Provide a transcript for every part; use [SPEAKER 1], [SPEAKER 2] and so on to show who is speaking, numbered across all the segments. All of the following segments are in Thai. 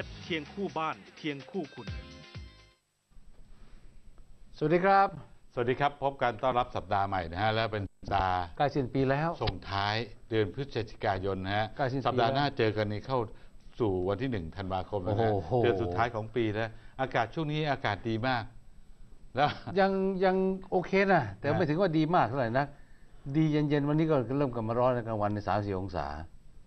[SPEAKER 1] ม็ดเคียงคู่บ้านเคียงคู่คุณ
[SPEAKER 2] สวัสดีครับ
[SPEAKER 3] สวัสดีครับ พบกันต้อนรับสัปดาห์ใหม่นะฮะ แล้วเป็นสัปดาห์
[SPEAKER 2] ใกล้สิ้นปีแล้ว
[SPEAKER 3] ส่งท้ายเดือนพฤศจิกายนนะฮะ
[SPEAKER 2] ใกล้สิ้นปี
[SPEAKER 3] สัปดาห์
[SPEAKER 2] แล้ว
[SPEAKER 3] หน้าเจอกันนี้เข้าสู่วันที่หนึ่งธันวาคมแล้วนะ
[SPEAKER 2] โอ้โห
[SPEAKER 3] เดือนสุดท้ายของปีแล้ว อากาศช่วงนี้อากาศดีมาก แล้ว
[SPEAKER 2] ยังยังโอเคนะแต่
[SPEAKER 3] นะ
[SPEAKER 2] ไม่ถึงว่าดีมากเท่าไหร่นะดีเย็นๆวันนี้ก็เริ่มกลับมาร้อนในกลางวันในสามสี่องศา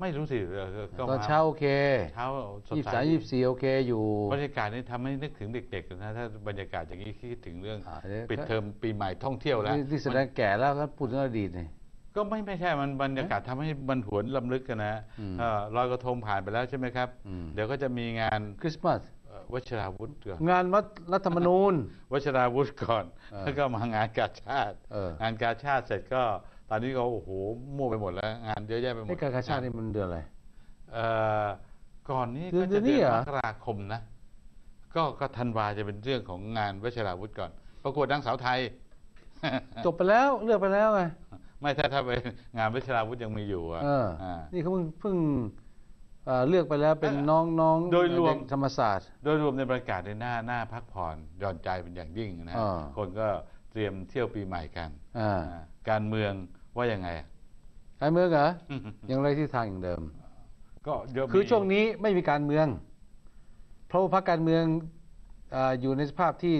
[SPEAKER 3] ไม่รู้สิเออก็
[SPEAKER 2] ตอน
[SPEAKER 3] ม
[SPEAKER 2] เช้าโอเค
[SPEAKER 3] เช้าสด
[SPEAKER 2] ยี่สิบ
[SPEAKER 3] ใส
[SPEAKER 2] สามยี่สิบสี่โอเคอยู่
[SPEAKER 3] บรรยากาศนี่ทำให้นึกถึงเด็กๆนะถ้าบรรยากาศอย่างนี้คิดถึงเรื่อง
[SPEAKER 2] อ่าเดี๋ยว
[SPEAKER 3] ปิดเทอมปีใหม่ท่องเที่ยวแล้ว
[SPEAKER 2] นี่ที่แสดงแก่แล้วก็พูดถึงอดีตนี่
[SPEAKER 3] ก็ไม่ไม่ใช่ มันบรรยากาศทำให้มันหวนลำลึกกันนะ
[SPEAKER 2] อืม
[SPEAKER 3] เอ่อลอยกระทงผ่านไปแล้วใช่ไหมครับ
[SPEAKER 2] อืม
[SPEAKER 3] เดี๋ยวก็จะมีงาน
[SPEAKER 2] คริสต์มาส
[SPEAKER 3] เอ่อวชราวุธก่อน
[SPEAKER 2] งานวัดรัฐธรรมนูญ
[SPEAKER 3] วชราวุธก่อน
[SPEAKER 2] เออ
[SPEAKER 3] แล้วก็มางานกาชาติ
[SPEAKER 2] เออ
[SPEAKER 3] งานกาชาติเสร็จก็ ตอนนี้ก็โอ้โหมั่วไปหมดแล้ว งานเยอะแยะไปหมด
[SPEAKER 2] ไอ้การกาชาตินี่มันเดือนอะไร
[SPEAKER 3] เอ่อก่อนนี้
[SPEAKER 2] เดื
[SPEAKER 3] ก็
[SPEAKER 2] อนเดื
[SPEAKER 3] จะ
[SPEAKER 2] อนนี้
[SPEAKER 3] เดือน
[SPEAKER 2] เหรอ
[SPEAKER 3] มกราคมนะ ก็ก็ธันวาจะเป็นเรื่องของงานวชราวุธก่อน ประกวดนางสาวไทย
[SPEAKER 2] จบไปแล้วเลือกไปแล้วไง
[SPEAKER 3] ไม่ถ้าถ้าเป็นงานวชราวุธยังมีอยู่อะ
[SPEAKER 2] เออ
[SPEAKER 3] อ่า
[SPEAKER 2] นี่เขาเพิ่งเพิ่งเอ่อเลือกไปแล้วเป็น
[SPEAKER 3] เออ
[SPEAKER 2] น้องน้อง
[SPEAKER 3] โดยรวม
[SPEAKER 2] เด็กธรรมศาสตร์
[SPEAKER 3] โดยรวมในบรรยากาศในหน้าหน้าพักผ่อนหย่อนใจเป็นอย่างยิ่งนะ
[SPEAKER 2] อ่า
[SPEAKER 3] คนก็ เตรียมเที่ยวปีใหม่กัน
[SPEAKER 2] อ่า
[SPEAKER 3] อ่าการเมืองว่ายังไงอะ
[SPEAKER 2] การเมืองเหรอ ยังไรที่ทางอย่างเดิม
[SPEAKER 3] ก็เยอะ
[SPEAKER 2] คือ
[SPEAKER 3] มี
[SPEAKER 2] ช่วงนี้ไม่มีการเมือง เพราะว่าพรรคการเมืองอาอยู่ในสภาพที่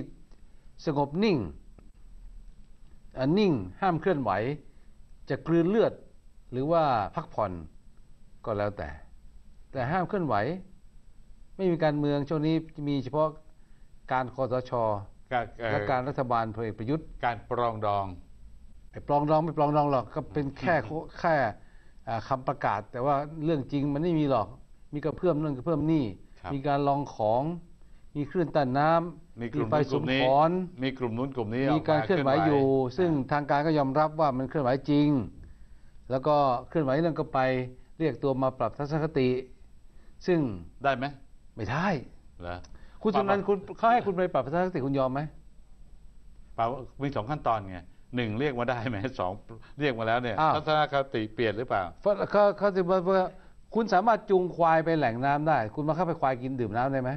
[SPEAKER 2] สงบนิ่งอ่านิ่งห้ามเคลื่อนไหว จะกลืนเลือดหรือว่าพักผ่อนก็แล้วแต่ แต่ห้ามเคลื่อนไหว ไม่มีการเมืองช่วงนี้มีเฉพาะการคอสช
[SPEAKER 3] การเอ่อ
[SPEAKER 2] และการรัฐบาลพลเอกประยุทธ์
[SPEAKER 3] การปรองดอง
[SPEAKER 2] ไอ้ปลองดองไม่ปลองดองหรอกก็เป็นแค่แค่อ่าคำประกาศ แต่ว่าเรื่องจริงมันไม่มีหรอก มีกระเพื่อมนั่นกระเพื่อมนี่
[SPEAKER 3] ครับ
[SPEAKER 2] มีการลองของ มีคลื่นต้านน้ำ
[SPEAKER 3] มีกลุ่ม
[SPEAKER 2] ไฟ
[SPEAKER 3] นู้นก
[SPEAKER 2] สุ
[SPEAKER 3] ลุ่
[SPEAKER 2] ม
[SPEAKER 3] มนี้
[SPEAKER 2] ขอน
[SPEAKER 3] มีกลุ่มนู้นกลุ่มนี้
[SPEAKER 2] มีการ
[SPEAKER 3] ก
[SPEAKER 2] เคลื่อนไหวอยู่ ซึ่งทางการก็ยอมรับว่ามันเคลื่อนไหวจริง แล้วก็เคลื่อนไหวนั่นก็ไป เรียกตัวมาปรับทัศนคติ ซึ่ง
[SPEAKER 3] ได้ไหม
[SPEAKER 2] ไม่ได้
[SPEAKER 3] เหรอ
[SPEAKER 2] คุณ
[SPEAKER 3] ปรั
[SPEAKER 2] สุ
[SPEAKER 3] บ
[SPEAKER 2] นันท์คุณเขาให้คุณไปปรับทัศนคติคุณยอมไหม
[SPEAKER 3] เปล่ามีสองขั้นตอนไงหนึ่งเรียกมาได้ไหมสองเรียกมาแล้วเนี่ย
[SPEAKER 2] อ้าว
[SPEAKER 3] ทัศนคติเปลี่ยนหรือเปล่า
[SPEAKER 2] เพราะเขาเขาจะบอกว่าคุณสามารถจูงควายไปแหล่งน้ำได้ คุณมาเข้าไปควายกินดื่มน้ำได้ไหม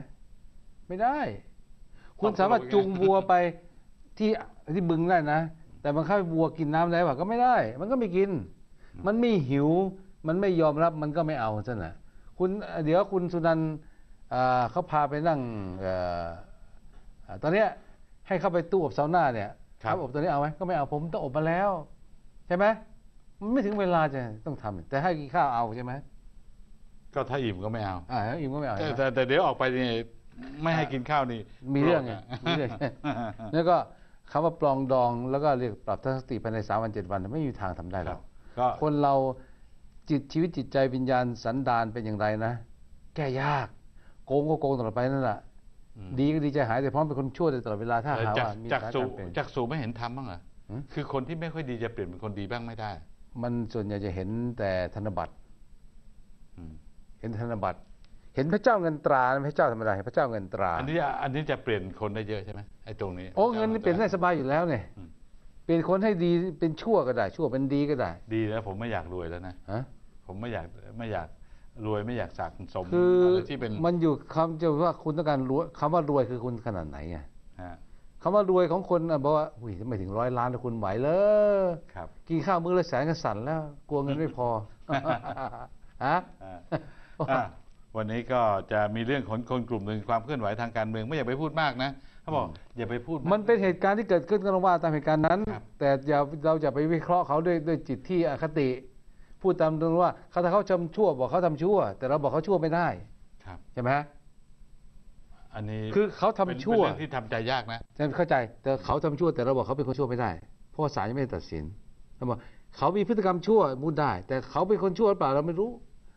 [SPEAKER 2] ไม่ได้ คุณสามารถจูงวัวไปที่ที่บึงได้นะ แต่มันเข้าไปวัวกินน้ำได้ป่ะก็ไม่ได้ มันก็ไม่กิน มันไม่หิว มันไม่ยอมรับมันก็ไม่เอาซะนะคุณเดี๋ยวคุณสุนันท์อ่า เขาพาไปนั่งเอ่ออ่าตอนเนี้ยให้เข้าไปตู้อบซาวน่าเนี่ย
[SPEAKER 3] ครับ
[SPEAKER 2] อบตัวนี้เอาไหมก็ไม่เอาผมต้องอบมาแล้ว ใช่ไหมมันไม่ถึงเวลาจะต้องทำแต่ให้กินข้าวเอาใช่ไหม
[SPEAKER 3] ก็ถ้าอิ่มก็ไม่เอา
[SPEAKER 2] อ่าถ้าอิ่มก็ไม่เอา
[SPEAKER 3] แต่
[SPEAKER 2] ใช่ไหม
[SPEAKER 3] แต่แต่เดี๋ยวออกไปนี่ไม่ให้กินข้าวนี่
[SPEAKER 2] มีเรื่องไง
[SPEAKER 3] โกธะ
[SPEAKER 2] มีเรื่องแล้วก็คำว่าปลองดองแล้วก็เรียกปรับทัศนคติภายในสามวันเจ็ดวัน ไม่มีทางทำได้หรอก
[SPEAKER 3] ก็
[SPEAKER 2] คนเราจิตชีวิตจิตใจวิญญาณสันดานเป็นอย่างไรนะ แก้ยาก โกงก็โกงตลอดไปนั่นแหละ
[SPEAKER 3] อืม
[SPEAKER 2] ดีก็ดีใจหายแต่พร้อมเป็นคนชั่วตลอดเวลาถ้า
[SPEAKER 3] เออ
[SPEAKER 2] หา
[SPEAKER 3] จาก
[SPEAKER 2] ว่ามี
[SPEAKER 3] จาก
[SPEAKER 2] สถาน
[SPEAKER 3] สู่
[SPEAKER 2] การณ์เปลี่ยน
[SPEAKER 3] จากสู่ไม่เห็นทำบ้างเหรอ
[SPEAKER 2] หืม
[SPEAKER 3] คือคนที่ไม่ค่อยดีจะเปลี่ยนเป็นคนดีบ้างไม่ได้
[SPEAKER 2] มันส่วนใหญ่จะเห็นแต่ธนบัตร
[SPEAKER 3] อืม
[SPEAKER 2] เห็นธนบัตร เห็นพระเจ้าเงินตรานะพระเจ้าธรรมดาเห็นพระเจ้าเงินตรา
[SPEAKER 3] อันนี้อันนี้จะเปลี่ยนคนได้เยอะใช่ไหมไอ้ตรงนี้
[SPEAKER 2] โอ้เงินนี่เปลี่ยนได้สบายอยู่แล้วเนี่ย
[SPEAKER 3] อืม
[SPEAKER 2] เปลี่ยนคนให้ดีเป็นชั่วก็ได้ ชั่วเป็นดีก็ได้
[SPEAKER 3] ดีแล้วผมไม่อยากรวยแล้วนะ
[SPEAKER 2] ฮะ
[SPEAKER 3] ผมไม่อยากไม่อยาก รวยไม่อยากสะสม
[SPEAKER 2] คือ
[SPEAKER 3] อะไรที่เป็น
[SPEAKER 2] มันอยู่คำจะว่าคุณต้องการรวยคำว่ารวยคือคุณขนาดไหนไง
[SPEAKER 3] ฮะ
[SPEAKER 2] คำว่ารวยของคนน่ะบอกว่าอุ้ยไม่ถึงร้อยล้านแล้วคุณไหวเลย
[SPEAKER 3] ครับ
[SPEAKER 2] กินข้าวมื้อละแสนก็สั่นแล้ว กลัวเงินไม่พอ ฮะ
[SPEAKER 3] อ่าอ่าวันนี้ก็จะมีเรื่องของคนกลุ่มหนึ่งความเคลื่อนไหวทางการเมืองไม่อยากไปพูดมากนะเขาบอกอย่าไปพูดาก
[SPEAKER 2] มันเป็นเหตุการณ์ที่เกิดขึ้นก็ต้องว่าตามเหตุการณ์นั้น
[SPEAKER 3] ครับ
[SPEAKER 2] แต่อย่าเราจะไปวิเคราะห์เขาด้วยด้วยจิตที่อคติ พูดตามตรงว่าเขาถ้าเขาทำชั่วบอกเขาทำชั่ว แต่เราบอกเขาชั่วไม่ได้
[SPEAKER 3] ครับ
[SPEAKER 2] ใช่ไหมฮะ
[SPEAKER 3] อันนี้
[SPEAKER 2] คือเขาทำ
[SPEAKER 3] เป็น
[SPEAKER 2] ชั่ว
[SPEAKER 3] เป็นเรื่องที่ทำใจยากนะ
[SPEAKER 2] ฉันเข้าใจแต่เขาทำชั่วแต่เราบอกเขาเป็นคนชั่วไม่ได้ เพราะว่าศาลยังไม่ได้ตัดสินเราบอกเขามีพฤติกรรมชั่วพูดได้ แต่เขาเป็นคนชั่วหรือเปล่าเราไม่รู้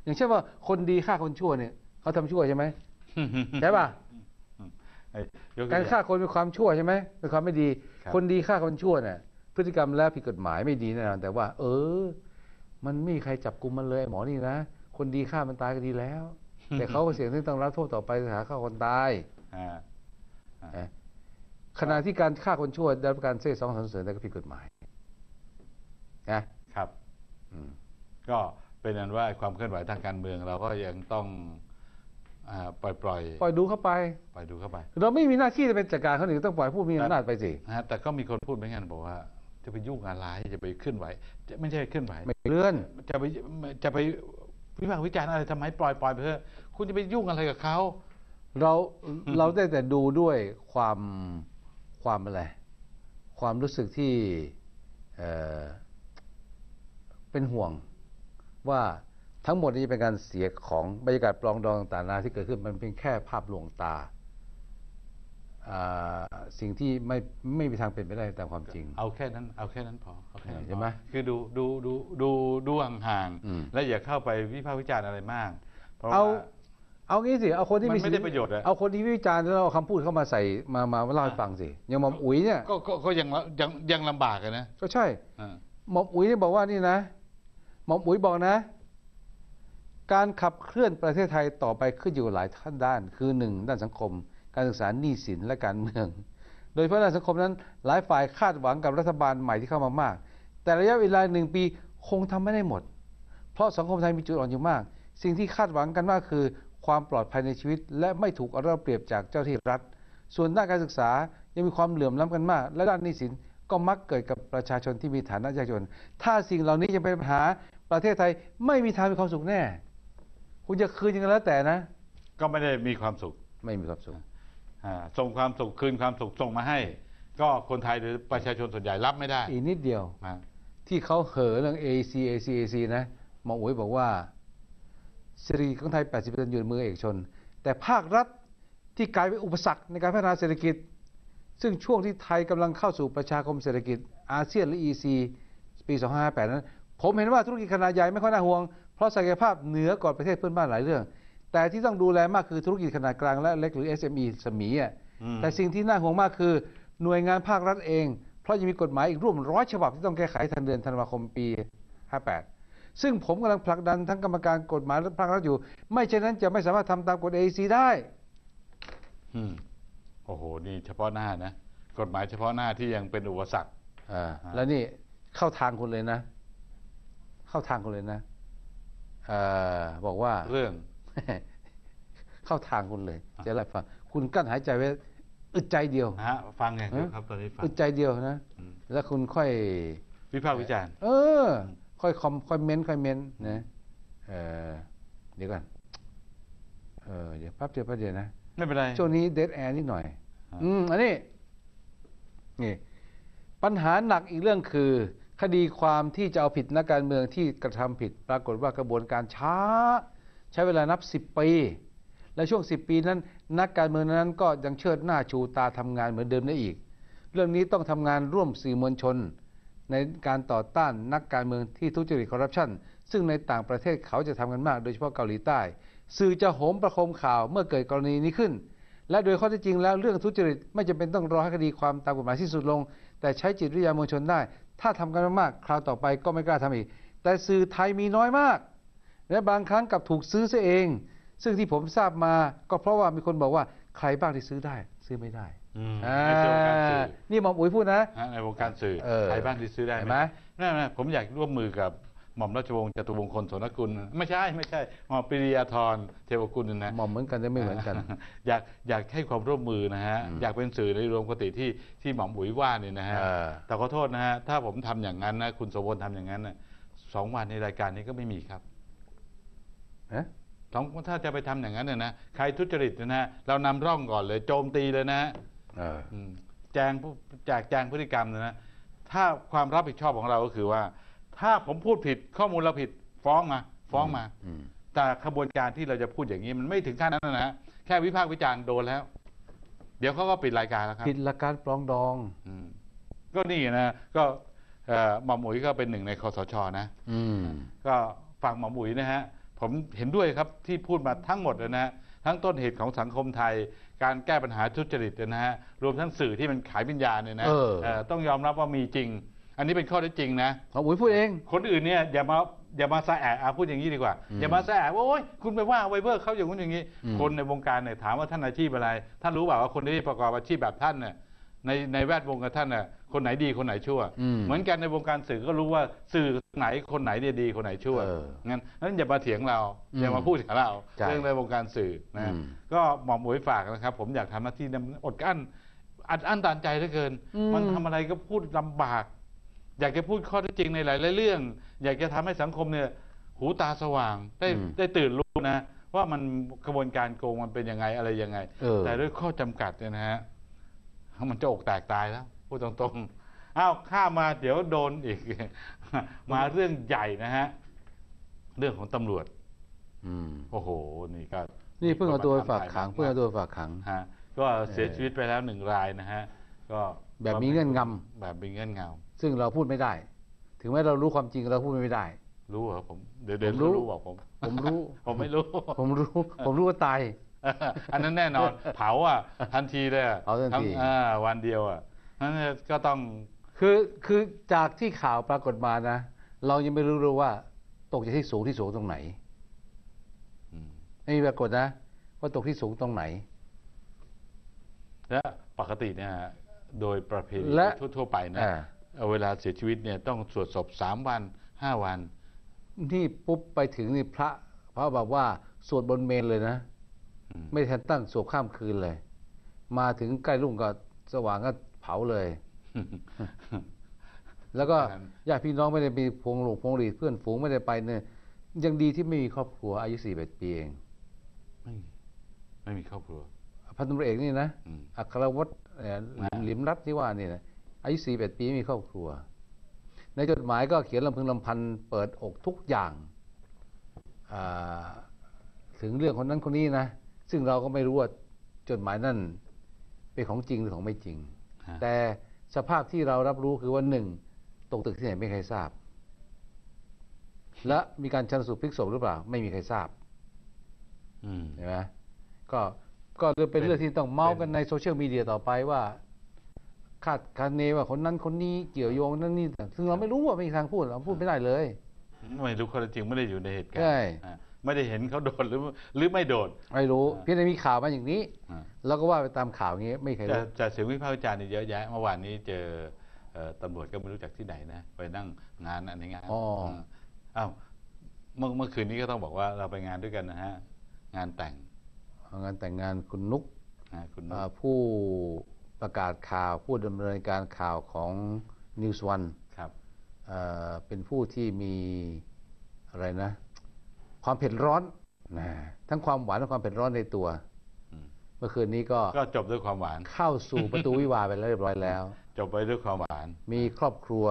[SPEAKER 2] อย่างเช่นว่าคนดีฆ่าคนชั่วเนี่ยเขาทำชั่วใช่ไหมใช่ป่ะ
[SPEAKER 3] ไอ้ยกตัว
[SPEAKER 2] การ
[SPEAKER 3] อย่ง
[SPEAKER 2] ฆ่าคนเป็นความชั่วใช่ไหมเป็นความไม่ดี
[SPEAKER 3] ครับ
[SPEAKER 2] คนดีฆ่าคนชั่วเนี่ยพฤติกรรมแล้วผิดกฎหมายไม่ดีแน่นอนแต่ว่า เออ มันไม่มีใครจับกุมมันเลยไอ้หมอนี่นะ คนดีฆ่ามันตายก็ดีแล้ว แต่เขาก็เสี่ยงที่ต้องรับโทษต่อไปหาฆ่าคนตาย
[SPEAKER 3] อ่า
[SPEAKER 2] นะขณะที่การฆ่าคนชั่วได้รับการเซ่ซ้องสรรเสริญแต่ก็ผิดกฎหมายนะครับอืม
[SPEAKER 3] ก็เป็นอันว่าความเคลื่อนไหวทางการเมืองเราก็ยังต้องอ่าปล่อยปล่อย
[SPEAKER 2] ปล่อยดูเข้าไป
[SPEAKER 3] ปล่อยดูเข้าไป
[SPEAKER 2] เราไม่มีหน้าที่จะเป็นจัดการเขาหนึ่งต้องปล่อยผู้มีอำนาจไปสิ
[SPEAKER 3] นะฮะแต่ก็มีคนพูดเหมือนกันบอกว่า จะไปยุ่งอะไรจะไปเคลื่อนไหวจะไม่ใช่เคลื่อนไหว
[SPEAKER 2] ไม่เลื่อน
[SPEAKER 3] จะไปจะไปวิพากษ์วิจารณ์อะไรทำไมปล่อยปล่อยไปเถอะคุณจะไปยุ่งอะไรกับเขา
[SPEAKER 2] เราเราได้แต่ดูด้วยความความอะไร ความรู้สึกที่เอ่อเป็นห่วงว่าทั้งหมดนี้เป็นการเสียของบรรยากาศปลองดองต่างๆนาที่เกิดขึ้นมันเป็นแค่ภาพลวงตาอ่า สิ่งที่ไม่ไม่มีทางเป็นไปได้ตามความจริง
[SPEAKER 3] เอาแค่นั้นเอาแค่นั้นพอเอาแค่นั้นพอ
[SPEAKER 2] ใช่ไหม
[SPEAKER 3] คือดูดูดูดูดูห่าง
[SPEAKER 2] อืม
[SPEAKER 3] ๆและอย่าเข้าไปวิพากษ์วิจารณ์อะไรมาก เพราะ
[SPEAKER 2] เอา
[SPEAKER 3] ว่า
[SPEAKER 2] เอางี้สิเอาคนที่
[SPEAKER 3] มัน
[SPEAKER 2] มี
[SPEAKER 3] ไม่ได้ประโยชน์อะ
[SPEAKER 2] เอาคนที่วิจารณ์แล้วเอาคำพูดเข้ามาใส่มามามาเล่าให้ฟังสิอย่างหมอมอุ๋ยเนี่ย
[SPEAKER 3] ก็ก็ก็ยังยังยังลำบากอะนะ
[SPEAKER 2] ก็ใช่
[SPEAKER 3] อ่า
[SPEAKER 2] หมอมอุ๋ยเนี่ยบอกว่านี่นะหมอมอุ๋ยบอกนะ การขับเคลื่อนประเทศไทยต่อไปขึ้นอยู่กับหลายท่านด้าน คือหนึ่งด้านสังคม การศึกษาหนี้สินและการเมือง โดยเฉพาะด้านสังคมนั้นหลายฝ่ายคาดหวังกับรัฐบาลใหม่ที่เข้ามามาก แต่ระยะเวลาหนึ่งปีคงทำไม่ได้หมด เพราะสังคมไทยมีจุดอ่อนอยู่มาก สิ่งที่คาดหวังกันมากคือ ความปลอดภัยในชีวิต และไม่ถูกเอารัดเปรียบจากเจ้าที่รัฐ ส่วนด้านการศึกษายังมีความเหลื่อมล้ำกันมาก และด้านหนี้สินก็มักเกิดกับประชาชนที่มีฐานะยากจน ถ้าสิ่งเหล่านี้ยังเป็นปัญหาประเทศไทยไม่มีทางมีความสุขแน่ คุณจะคืนยังไงแล้วแต่นะ
[SPEAKER 3] ก็ไม่ได้มีความสุข
[SPEAKER 2] ไม่มีความสุข
[SPEAKER 3] อ่า ส่งความสุขคืนความสุขส่งมาให้ ก็คนไทยหรือประชาชนส่วนใหญ่รับไม่ได้
[SPEAKER 2] อีกนิดเดียว
[SPEAKER 3] นะ
[SPEAKER 2] ที่เขาเห่อเรื่อง AC AC AC นะหมออุ๋ยบอกว่าเศรษฐกิจของไทย 80%อยู่ในมือเอกชน แต่ภาครัฐที่กลายเป็นอุปสรรคในการพัฒนาเศรษฐกิจ ซึ่งช่วงที่ไทยกำลังเข้าสู่ประชาคมเศรษฐกิจอาเซียนหรือ EC ปี 2558 นั้น ผมเห็นว่าธุรกิจขนาดใหญ่ไม่ค่อยน่าห่วง เพราะศักยภาพเหนือกว่าประเทศเพื่อนบ้านหลายเรื่อง แต่ที่ต้องดูแลมากคือธุรกิจขนาดกลางและเล็กหรือ SME สมีอะ
[SPEAKER 3] อืม
[SPEAKER 2] แต่สิ่งที่น่าห่วงมากคือหน่วยงานภาครัฐเอง เพราะยังมีกฎหมายอีกร่วมร้อยฉบับที่ต้องแก้ไขทันเดือนธันวาคมปี 58 ซึ่งผมกำลังผลักดันทั้งกรรมการกฎหมายและภาครัฐอยู่ ไม่เช่นนั้นจะไม่สามารถทำตามกฎ AEC ได้
[SPEAKER 3] อืมโอ้โห นี่เฉพาะหน้านะ กฎหมายเฉพาะหน้าที่ยังเป็นอุปสรรค
[SPEAKER 2] อ่าแล้วนี่เข้าทางคุณเลยนะ เข้าทางคุณเลยนะเออบอกว่า
[SPEAKER 3] เรื่อง
[SPEAKER 2] เข้าทางคุณเลยจะไล่าให้ฟังคุณกั้นหายใจไว้อึดใจเดียว
[SPEAKER 3] นะฮะฟังอย่างเดียวครับตอนนี้ฟัง
[SPEAKER 2] อึดใจเดียวนะ
[SPEAKER 3] อืม
[SPEAKER 2] แล้วคุณค่อย
[SPEAKER 3] วิพากษ์วิจารณ์
[SPEAKER 2] เออ ค่อยคอมค่อยเม้นค่อยเม้นนะเออเดี๋ยวก่อนเออเดี๋ยวแป๊บเดียวแป๊บเดียวนะ
[SPEAKER 3] ไม่เป็นไร
[SPEAKER 2] ช่วงนี้เดดแอร์นิดหน่อย
[SPEAKER 3] ฮะ
[SPEAKER 2] อืมอันนี้นี่ปัญหาหนักอีกเรื่องคือ คดีความที่จะเอาผิดนักการเมืองที่กระทำผิด ปรากฏว่ากระบวนการช้า ใช้เวลานับ 10 ปี และช่วง 10 ปีนั้น นักการเมืองนั้นก็ยังเชิดหน้าชูตาทำงานเหมือนเดิมได้อีก เรื่องนี้ต้องทำงานร่วมสื่อมวลชน ในการต่อต้านนักการเมืองที่ทุจริตคอร์รัปชันซึ่งในต่างประเทศเขาจะทำกันมาก โดยเฉพาะเกาหลีใต้ สื่อจะโหมประโคมข่าวเมื่อเกิดกรณีนี้ขึ้น และโดยข้อเท็จจริงแล้วเรื่องทุจริตไม่จำเป็นต้องรอให้คดีความตามกฎหมายที่สุดลง แต่ใช้จิตวิทยามวลชนได้ ถ้าทำกันมากๆคราวต่อไปก็ไม่กล้าทำอีก แต่สื่อไทยมีน้อยมาก และบางครั้งกลับถูกซื้อซะเอง ซึ่งที่ผมทราบมาก็เพราะว่ามีคนบอกว่าใครบ้างที่ซื้อได้ ซื้อไม่ได้
[SPEAKER 3] อืม
[SPEAKER 2] อ่า
[SPEAKER 3] ในวงการสื่อ
[SPEAKER 2] นี่หมอมอุ๋ยพูดนะ
[SPEAKER 3] ฮะในวงการสื่อ
[SPEAKER 2] เออ
[SPEAKER 3] ใครบ้างที่ซื้อได้
[SPEAKER 2] เห็นไหม
[SPEAKER 3] นั่นนะผมอยากร่วมมือกับหม่อมราชวงศ์จตุวงศ์คนโสนกุล ไม่ใช่ไม่ใช่หม่อมปริยาธรเทวกุลนะ
[SPEAKER 2] หมอมเหมือนกันแต่ไม่เหมือนกัน
[SPEAKER 3] อยากอยากให้ความร่วมมือนะฮะ
[SPEAKER 2] อืม
[SPEAKER 3] อยากเป็นสื่อในรวมกติที่ที่หม่อมอุ๋ยว่าเนี่ยนะฮะ
[SPEAKER 2] เออ
[SPEAKER 3] แต่ขอโทษนะฮะถ้าผมทำอย่างนั้นนะคุณโสวรทำอย่างนั้นนะสองวันในรายการนี้ก็ไม่มีครับ
[SPEAKER 2] เอ๊ะ
[SPEAKER 3] สองถ้าจะไปทำอย่างนั้นเนี่ยนะใครทุจริตเนยนะเรานำร่องก่อนเลยโจมตีเลยนะฮะ
[SPEAKER 2] เออ
[SPEAKER 3] อืมแจงผู้แจกแจงพฤติกรรมนะนะถ้าความรับผิดชอบของเราก็คือว่า ถ้าผมพูดผิดข้อมูลเราผิดฟ้องมาฟ้องมา
[SPEAKER 2] อืม
[SPEAKER 3] แต่ขบวนการที่เราจะพูดอย่างนี้มันไม่ถึงขั้นนั้นนะฮะแค่วิพากษ์วิจารณ์โดนแล้ว เดี๋ยวเขาก็ปิดรายการแล้วครับ
[SPEAKER 2] ผิดหลักการปรองดอง
[SPEAKER 3] อืมก็นี่นะก็เอ่อหม่อมอุ๋ยก็เป็นหนึ่งในคอสชนะ
[SPEAKER 2] อืม
[SPEAKER 3] ก็ฟังหมอมอุ๋ยนะฮะ ผมเห็นด้วยครับที่พูดมาทั้งหมดเลยนะฮะทั้งต้นเหตุของสังคมไทย การแก้ปัญหาทุจริตนะฮะรวมทั้งสื่อที่มันขายวิญญาณเนี่ยนะ
[SPEAKER 2] เออ
[SPEAKER 3] เอ่อต้องยอมรับว่ามีจริง อันนี้เป็นข้อเท็จจริงนะ
[SPEAKER 2] หมอมอุ๋ยพูดเอง
[SPEAKER 3] คนอื่นเนี่ยอย่ามาอย่ามาสะแอะอะพูดอย่างนี้ดีกว่า
[SPEAKER 2] อืม
[SPEAKER 3] อย่ามาสะแอะว่าโอ๊ยคุณไปว่าไวเบอร์เขาอย่างนู้นอย่างนี้
[SPEAKER 2] อืม
[SPEAKER 3] คนในวงการเนี่ยถามว่าท่านอาชีพอะไร ท่านรู้เปล่าว่าคนที่ประกอบอาชีพแบบท่านเนี่ยในในแวดวงกับท่านน่ะ คนไหนดีคนไหนชั่ว
[SPEAKER 2] อืม
[SPEAKER 3] เหมือนกันในวงการสื่อก็รู้ว่าสื่อไหนคนไหนเนี่ยดีคนไหนชั่ว
[SPEAKER 2] เออ
[SPEAKER 3] งั้นนั้นอย่ามาเถียงเรา
[SPEAKER 2] อืม
[SPEAKER 3] อย่ามาพูดกับเรา
[SPEAKER 2] ใช่
[SPEAKER 3] เรื่องในวงการสื่อนะ
[SPEAKER 2] อืม
[SPEAKER 3] ก็หมอมอุ๋ยฝากนะครับ ผมอยากทำหน้าที่นั้นอดกลั้นอัดอั้นตันใจเหลือเกิน
[SPEAKER 2] อืม
[SPEAKER 3] มันทำอะไรก็พูดลำบาก อยากจะพูดข้อเท็จจริงในหลายๆเรื่อง อยากจะทำให้สังคมเนี่ย หูตาสว่างได้
[SPEAKER 2] อืม
[SPEAKER 3] ได้ตื่นรู้นะ ว่ามันกระบวนการโกงมันเป็นยังไงอะไรยังไง
[SPEAKER 2] เออ
[SPEAKER 3] แต่ด้วยข้อจำกัดเนี่ยนะฮะมันจะอกแตกตายแล้ว พูดตรงๆอ้าวข้ามมาเดี๋ยวโดนอีก มาเรื่องใหญ่นะฮะ เรื่องของตำรวจ
[SPEAKER 2] อืม
[SPEAKER 3] โอ้โห นี่ก็
[SPEAKER 2] นี่เพิ่งเอาตัวไปฝากขัง
[SPEAKER 3] ม
[SPEAKER 2] เพิ่งเอาตัวไปฝากขัง
[SPEAKER 3] ฮะก็เสียชีวิตไปแล้วหนึ่งรายนะฮะ ก็
[SPEAKER 2] แบบมีเงื่อนง
[SPEAKER 3] แบบมีเงื่อนงำ
[SPEAKER 2] ซึ่งเราพูดไม่ได้ ถึงแม้เรารู้ความจริงเราพูดไม่ได้
[SPEAKER 3] รู้เหรอผม เดี๋ยวเดี๋ยว
[SPEAKER 2] ผมรู้
[SPEAKER 3] รู้บอกผม
[SPEAKER 2] ผมรู้
[SPEAKER 3] ผมไม่รู้
[SPEAKER 2] ผมรู้ ผมรู้ว่าตาย
[SPEAKER 3] อันนั้นแน่นอน เผาอะทันทีเลยอะ
[SPEAKER 2] เผาทันที
[SPEAKER 3] งอ่าวันเดียวอะ นั้นก็ต้อง
[SPEAKER 2] คือคือจากที่ข่าวปรากฏมานะ เรายังไม่รู้เลยว่า ตกจากที่สูงที่สูงตรงไหน
[SPEAKER 3] อืม
[SPEAKER 2] ไม่มีปรากฏนะ ว่าตกที่สูงตรงไหน
[SPEAKER 3] และปกติเนี่ยโดยประเพณี
[SPEAKER 2] และ
[SPEAKER 3] ทั่วๆไปนะ
[SPEAKER 2] อ่า
[SPEAKER 3] เอาเวลาเสียชีวิตเนี่ยต้องสวดศพสามวันห้าวัน
[SPEAKER 2] นี่ปุ๊บไปถึงนี่พระ พระบอกว่าสวดบนเมนเลยนะ
[SPEAKER 3] อืม
[SPEAKER 2] ไม่ทันตั้งสวดข้ามคืนเลย มาถึงใกล้รุ่งก็สว่างก็เผาเลย แล้วก็
[SPEAKER 3] ครับ
[SPEAKER 2] ญาติพี่น้องไม่ได้มีพวงหลงพวงหลีดเพื่อนฝูงไม่ได้ไปเนี่ยยังดีที่ไม่มีครอบครัวอายุสี่ปีเอง
[SPEAKER 3] ไม่มีไม่มีครอบครัว
[SPEAKER 2] พันตำรวจเอกนี่นะ
[SPEAKER 3] อืม
[SPEAKER 2] อัครวัตรเอ่อหลิมหลิมรัตน์ที่ว่านี่นะอายุสี่ปีไม่มีครอบครัว ในจดหมายก็เขียนลำพึงลำพันเปิดอกทุกอย่างอ่าถึงเรื่องคนนั้นคนนี้นะ ซึ่งเราก็ไม่รู้ว่าจดหมายนั่นเป็นของจริงหรือของไม่จริง
[SPEAKER 3] ฮะ
[SPEAKER 2] แต่สภาพที่เรารับรู้คือว่าหนึ่งตกตึกที่ไหนไม่มีใครทราบ และมีการชันสูตรพลิกศพหรือเปล่า ไม่มีใครทราบ
[SPEAKER 3] อืม
[SPEAKER 2] ใช่ไหมก็ก็เลยเป็น
[SPEAKER 3] เป็น
[SPEAKER 2] เรื่องที่ต้องเมาส์
[SPEAKER 3] เป็
[SPEAKER 2] กันนในโซเชียลมีเดียต่อไปว่าคาดคะเนว่าคนนั้นคนนี้เกี่ยวโยงนั่นนี่ซึ่งเราไม่รู้ว่าไม่มีทางพูดเราพูดไม่ได้เลย
[SPEAKER 3] ไม่รู้ข้อเท็จจริงไม่ได้อยู่ในเหตุการ
[SPEAKER 2] ใช่
[SPEAKER 3] ณ์อ่า ไม่ได้เห็นเขาโดนหรือหรือไม่โดน
[SPEAKER 2] ไม่รู้
[SPEAKER 3] อ่า
[SPEAKER 2] เพียงแต่มีข่าวมาอย่างนี้
[SPEAKER 3] อ่า
[SPEAKER 2] เราก็ว่าไปตามข่าวอย่างนี้ไม่เคย
[SPEAKER 3] จะ
[SPEAKER 2] รู้
[SPEAKER 3] จะเสียงวิพากษ์วิจารณ์นี่เยอะแยะเมื่อวานนี้เจอเอ่อตำรวจก็ไม่รู้จักที่ไหนนะไปนั่งงานอันนี้งาน
[SPEAKER 2] อ๋อา
[SPEAKER 3] อ้าวเมื่อเมื่อคืนนี้ก็ต้องบอกว่าเราไปงานด้วยกันนะฮะงานแต่ง
[SPEAKER 2] งานแต่งงานคุณนุก
[SPEAKER 3] นะคุณนุ๊
[SPEAKER 2] อ่ากผู้ประกาศข่าวผู้ดำเนินการข่าวของ News One
[SPEAKER 3] ครับ
[SPEAKER 2] เอ่อเป็นผู้ที่มีอะไรนะ ความเผ็ดร้อนนะทั้งความหวานและความเผ็ดร้อนในตัว
[SPEAKER 3] อืม
[SPEAKER 2] เมื่อคืนนี้ก็
[SPEAKER 3] ก็จบด้วยความหวาน
[SPEAKER 2] เข้าสู่ประตูวิวาห์ไปแล้วเรียบร้อยแล้ว
[SPEAKER 3] จบไปด้วยความหวาน
[SPEAKER 2] มีครอบครัว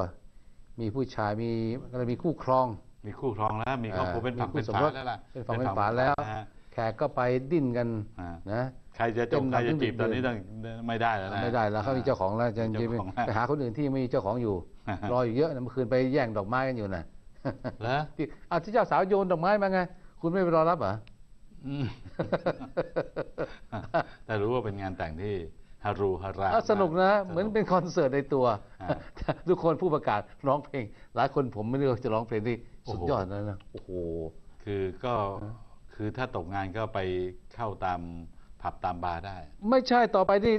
[SPEAKER 2] มีผู้ชายมีอะไรมีคู่ครอง
[SPEAKER 3] มีคู่ครองแล้ว มีครอบครัว
[SPEAKER 2] อ่า
[SPEAKER 3] เป็นฝั่ง
[SPEAKER 2] มีคู่
[SPEAKER 3] เป็น
[SPEAKER 2] สม
[SPEAKER 3] ฝาร
[SPEAKER 2] ส
[SPEAKER 3] แล้วล่ะ
[SPEAKER 2] เป็นฝั่งเป็นฝาแล้ว
[SPEAKER 3] นะฮะ
[SPEAKER 2] แขกก็ไปดิ้นกัน
[SPEAKER 3] อ่า
[SPEAKER 2] นะ
[SPEAKER 3] ใครจะจบ
[SPEAKER 2] เป็น
[SPEAKER 3] ใครจะ
[SPEAKER 2] นำ
[SPEAKER 3] จีบ
[SPEAKER 2] ขึ้น
[SPEAKER 3] ตอนนี้
[SPEAKER 2] เดิ
[SPEAKER 3] ต้อนงไม่ได้แล้วนะ
[SPEAKER 2] ไม่ได้แล้วเขามีเจ้าของแล้วจะ
[SPEAKER 3] มี
[SPEAKER 2] จะ
[SPEAKER 3] เจ้าของแล้ว
[SPEAKER 2] ไปหาคนอื่นที่ไม่มีเจ้าของอยู่ รออยู่เยอะนะเมื่อคืนไปแย่งดอกไม้กันอยู่นะ
[SPEAKER 3] แล้ว
[SPEAKER 2] ที่อ้าวที่เจ้าสาวโยนดอกไม้มาไง คุณไม่ไปรอรับเหรอ
[SPEAKER 3] อืมแต่รู้ว่าเป็นงานแต่งที่ฮารูฮารา
[SPEAKER 2] อะสนุกนะา
[SPEAKER 3] ก
[SPEAKER 2] เหมือนเป็นคอนเสิร์ตในตัว
[SPEAKER 3] อ่า
[SPEAKER 2] ทุกคนผู้ประกาศร้องเพลง หลายคนผมไม่รู้ว่าจะร้องเพลงที่
[SPEAKER 3] โอ้
[SPEAKER 2] สุด
[SPEAKER 3] โห
[SPEAKER 2] ยอดนะนะโอ้โห
[SPEAKER 3] คือก็คือถ้าตกงานก็ไปเข้าตามผับตามบาร์ได้
[SPEAKER 2] ไม่ใช่ต่อไปนี่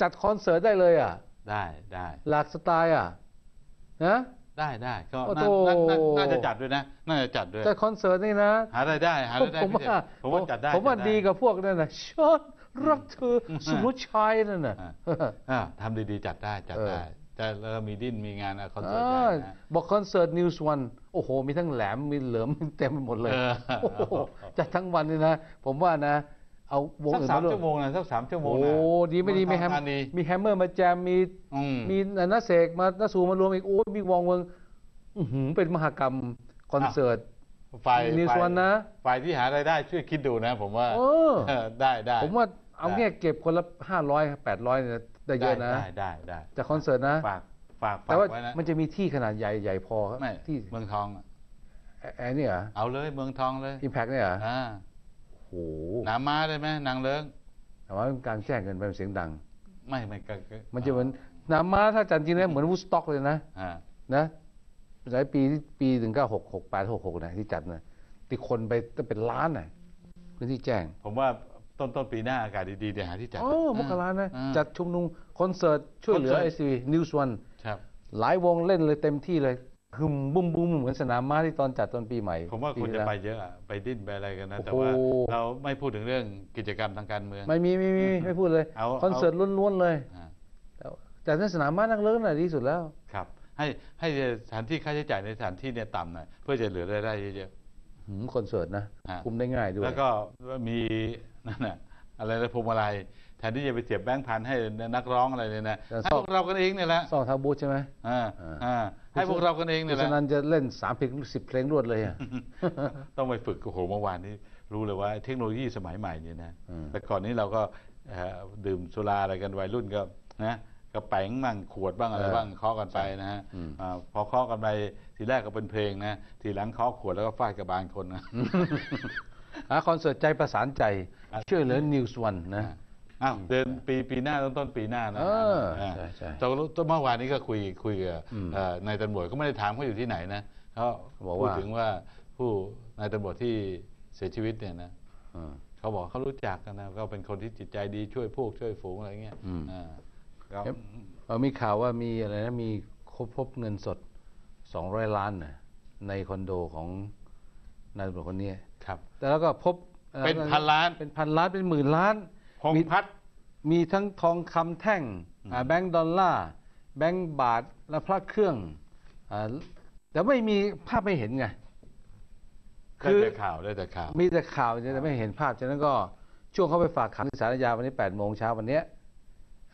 [SPEAKER 2] จัดคอนเสิร์ตได้เลยอะ
[SPEAKER 3] ได้ได้
[SPEAKER 2] หลากสไตล์อะนะ
[SPEAKER 3] ได้ได้ก็
[SPEAKER 2] โอ้
[SPEAKER 3] น่า
[SPEAKER 2] โธ่
[SPEAKER 3] น่าน่าน่าจะจัดด้วยนะ น่าจะจัดด้วย
[SPEAKER 2] จัดคอนเสิร์ตนี่นะ
[SPEAKER 3] หารายได้หารายได้
[SPEAKER 2] ผม
[SPEAKER 3] พิเศษ
[SPEAKER 2] ว่า
[SPEAKER 3] ผมว่าจัดได้
[SPEAKER 2] ผมว่า
[SPEAKER 3] จัไดี
[SPEAKER 2] กับพวกนั่นนะชดรักเธอสุรชัยนั่นน่ะ
[SPEAKER 3] อ่าทำดีๆ จัดได้จัด
[SPEAKER 2] เออ
[SPEAKER 3] ได้แต่แล้วก็มีดิ้นมีงานคอนเสิร์ต
[SPEAKER 2] อ่
[SPEAKER 3] ใหญ่านะ
[SPEAKER 2] บอกคอนเสิร์ตนิวส์วันโอ้โห มีทั้งแหลม มีเหลิมเต็มไปหมดเลย
[SPEAKER 3] เออ
[SPEAKER 2] โอ้โหจัดทั้งวันเลยนะ ผมว่านะ เอาวง
[SPEAKER 3] สัก
[SPEAKER 2] อื่น
[SPEAKER 3] สาม
[SPEAKER 2] มาร่ว
[SPEAKER 3] ชั่วโมงนะสักสามชั่วโม
[SPEAKER 2] โอ้
[SPEAKER 3] ง
[SPEAKER 2] โห
[SPEAKER 3] นะ
[SPEAKER 2] ดีไม่ดีมีแฮม
[SPEAKER 3] เองทองธานี
[SPEAKER 2] มีแฮมเมอร์มาแจมมี
[SPEAKER 3] อืม
[SPEAKER 2] มีนัเสกมานัสูมารวมอีกโอ้ยมีวงเวงอื้อหือเป็นมหกรรมคอนเสิร์ต
[SPEAKER 3] ฝ่าย
[SPEAKER 2] นิวส์
[SPEAKER 3] ฝ่าย
[SPEAKER 2] วันนะ
[SPEAKER 3] ฝ่ายที่หารายได้ช่วยคิดดูนะ ผมว่า
[SPEAKER 2] เออ
[SPEAKER 3] เออได้ได้
[SPEAKER 2] ผมว่าเอา
[SPEAKER 3] ได้
[SPEAKER 2] เงี้ยเก็บคนละห้าร้อยแปดร้อยเนี่ยได้เยอะนะ
[SPEAKER 3] ได้ได้ได้
[SPEAKER 2] จากคอนเสิร์ตนะ
[SPEAKER 3] ฝากฝาก
[SPEAKER 2] แต่ว่า
[SPEAKER 3] ฝกไว้นะ
[SPEAKER 2] มันจะมีที่ขนาดใหญ่ใหญ่พอ
[SPEAKER 3] ไม่
[SPEAKER 2] ที่
[SPEAKER 3] เมืองทองอะ
[SPEAKER 2] แอแอร์เนี่ยเหรอ
[SPEAKER 3] เอาเลยเมืองทองเลย
[SPEAKER 2] อิมแพกเนี่ยเหรอ
[SPEAKER 3] อ่า
[SPEAKER 2] โอ้โห
[SPEAKER 3] น้ำม้าได้ไหมนางเลิ้ง
[SPEAKER 2] แต่ว่าการแจ้งเกินไปมันเสียงดัง
[SPEAKER 3] ไม่ไม่ก็ก็
[SPEAKER 2] มันจะเหมือนน้ำม้าถ้าจัดจริงนะเหมือนวูดสต็อกเลยนะ
[SPEAKER 3] อ่า
[SPEAKER 2] นะหลายปีที่ปีถึงเก้าหกหกแปดหกหกนะที่จัดนะที่คนไปต้องเป็นล้านน่ะพื้นที่แจ้ง
[SPEAKER 3] ผมว่าต้นต้นปีหน้าอากาศดีๆเดี๋ยวหาที่จัด
[SPEAKER 2] โอ้มกรานะ
[SPEAKER 3] อ่า
[SPEAKER 2] จัดชุมนุมคอนเสิร์ตช่วยเหลือ
[SPEAKER 3] คอน
[SPEAKER 2] ไอ
[SPEAKER 3] เสิร์ต
[SPEAKER 2] ซีนิวส์วัน
[SPEAKER 3] ครับ
[SPEAKER 2] หลายวงเล่นเลยเต็มที่เลย ฮึมบุ้มบุ้มเหมือนสนามม้าที่ตอนจัดตอนปีใหม่
[SPEAKER 3] ผมว่า
[SPEAKER 2] ปี
[SPEAKER 3] ควร
[SPEAKER 2] ที่
[SPEAKER 3] จะ
[SPEAKER 2] แล้ว
[SPEAKER 3] ไปเยอะอะไปดิ้นไปอะไรกันนะ
[SPEAKER 2] โอ้
[SPEAKER 3] แต่
[SPEAKER 2] โห
[SPEAKER 3] ว่าเราไม่พูดถึงเรื่องกิจกรรมทางการเมือง
[SPEAKER 2] ไม่มีไม่มีไม่พูดเลย
[SPEAKER 3] เอา
[SPEAKER 2] คอนเสิร์ตล้วนๆเลย
[SPEAKER 3] อ่า
[SPEAKER 2] แต่จัดในสนามม้านักเลิศน่ะดีสุดแล้ว
[SPEAKER 3] ครับ ให้ให้สถานที่ค่าใช้จ่ายในสถานที่เนี่ยต่ำหน่อยเพื่อจะเหลือรายได้เยอะ
[SPEAKER 2] หืมคอนเสิร์ตนะ
[SPEAKER 3] ฮะ
[SPEAKER 2] คุมได้ง่ายด้
[SPEAKER 3] ๆ
[SPEAKER 2] วย
[SPEAKER 3] แล้วก็มีนั่นน่ะอะไรนะพวงมาลัยแทนที่จะไปเสียบแบงค์พันให้นักร้องอะไรเนี่ยนะให้พวกเรากันเองเนี่ยแหละ
[SPEAKER 2] ซ่องทางบูธใช่ไหม
[SPEAKER 3] อ่า
[SPEAKER 2] อ่า
[SPEAKER 3] อ่าให้พวกเรากันเอง
[SPEAKER 2] เพ
[SPEAKER 3] เนี่ย
[SPEAKER 2] ราะ
[SPEAKER 3] แหละ
[SPEAKER 2] ฉะนั้นจะเล่นสามเพลงสิบเพลงรวดเลยอะ
[SPEAKER 3] ต้องไปฝึกโอ้โหเมื่อวานนี้รู้เลยว่าเทคโนโลยีสมัยใหม่เนี่ยนะ
[SPEAKER 2] อืม
[SPEAKER 3] แต่ก่อนนี้เราก็เอ่อดื่มสุราอะไรกันวัยรุ่นก็นะกระแป๋งบ้างขวดบ้างอะไรบ้างเคาะกันไปนะฮะ
[SPEAKER 2] อืม
[SPEAKER 3] อ่าพอเคาะกันไปทีแรกก็เป็นเพลงนะทีหลังเคาะขวดแล้วก็ฟาดกระบาลคนนะ
[SPEAKER 2] หาคอนเสิร์ตใจประสานใจ
[SPEAKER 3] ครับ
[SPEAKER 2] ช่วยเหลือนิวส์วันนะ
[SPEAKER 3] อ้าวเดือนปีปีหน้าต้นต้นปีหน้านะ
[SPEAKER 2] เออ
[SPEAKER 3] อ่า
[SPEAKER 2] ใช่ใช่
[SPEAKER 3] ตอนตอนเมื่อวานนี้ก็คุยคุยกับ
[SPEAKER 2] อืม
[SPEAKER 3] เอ่อนายตำรวจก็ไม่ได้ถามเขาอยู่ที่ไหนนะเขา
[SPEAKER 2] บอก
[SPEAKER 3] พูด
[SPEAKER 2] ว่า
[SPEAKER 3] ถึงว่าผู้นายตำรวจที่เสียชีวิตเนี่ยนะ
[SPEAKER 2] อืม
[SPEAKER 3] เขาบอกเขารู้จักกันนะก็เป็นคนที่จิตใจดีช่วยพวกช่วยฝูงอะไรเงี้ย
[SPEAKER 2] อืม
[SPEAKER 3] อ่าก็
[SPEAKER 2] เอ๊ะเออมีข่าวว่ามีอะไรนะมีพบพบเงินสดสองร้อยล้านน่ะในคอนโดของนายตำรวจคนนี้
[SPEAKER 3] ครับ
[SPEAKER 2] แต่แล้วก็พบอ่อ
[SPEAKER 3] เป็นพันล้าน
[SPEAKER 2] เป็นพันล้านเป็นหมื่นล้าน
[SPEAKER 3] พง
[SPEAKER 2] มี
[SPEAKER 3] พัฒน์
[SPEAKER 2] มีทั้งทองคำแท่งอ่าแบงก์ดอลลาร์แบงก์บาทและพระเครื่องอ่าแต่ไม่มีภาพไม่เห็นไง
[SPEAKER 3] ได้แต่ข่าวได้แต่ข่าว
[SPEAKER 2] มีแต่ข่าวแต่ไม่เห็นภาพฉะนั้นก็ช่วงเขาไปฝากขังที่ศาลอาญาวันนี้8โมงเช้าวันเนี้ย